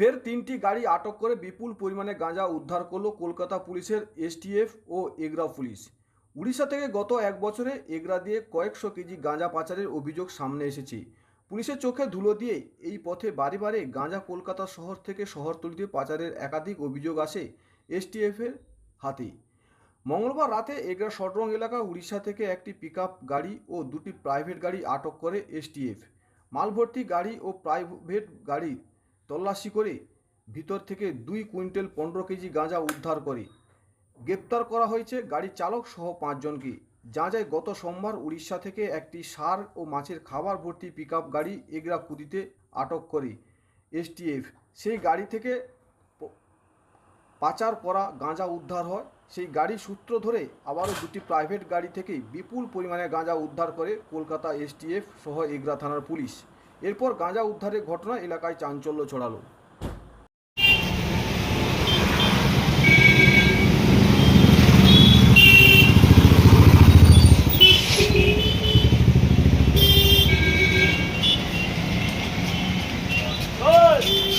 ফের তিনটি গাড়ি আটক করে বিপুল পরিমাণে গাঁজা উদ্ধার করল কলকাতা পুলিশের এসটিএফ ও এগরা পুলিশ। উড়িষ্যা থেকে গত এক বছরে এগরা দিয়ে কয়েকশো কেজি গাঁজা পাচারের অভিযোগ সামনে এসেছে। পুলিশের চোখে ধুলো দিয়ে এই পথে বারে বারে গাঁজা কলকাতা শহর থেকে শহরতলিতে পাচারের একাধিক অভিযোগ আসে এসটিএফের হাতে। মঙ্গলবার রাতে এগরা শটরং এলাকা উড়িষ্যা থেকে একটি পিকআপ গাড়ি ও দুটি প্রাইভেট গাড়ি আটক করে এসটিএফ। মালভর্তি গাড়ি ও প্রাইভেট গাড়ি তল্লাশি করে ভিতর থেকে দুই কুইন্টাল পনেরো কেজি গাঁজা উদ্ধার করে। গ্রেপ্তার করা হয়েছে গাড়ির চালক সহ পাঁচজনকে। যা যায় গত সোমবার উড়িষ্যা থেকে একটি সার ও মাছের খাবার ভর্তি পিকআপ গাড়ি এগরা কুদিতে আটক করে এসটিএফ। সেই গাড়ি থেকে পাচার করা গাঁজা উদ্ধার হয়। সেই গাড়ি সূত্র ধরে আবারও দুটি প্রাইভেট গাড়ি থেকে বিপুল পরিমাণে গাঁজা উদ্ধার করে কলকাতা এসটিএফ সহ এগরা থানার পুলিশ। এরপর গাঁজা উদ্ধারের ঘটনা এলাকায় চাঞ্চল্য ছড়ালো Good.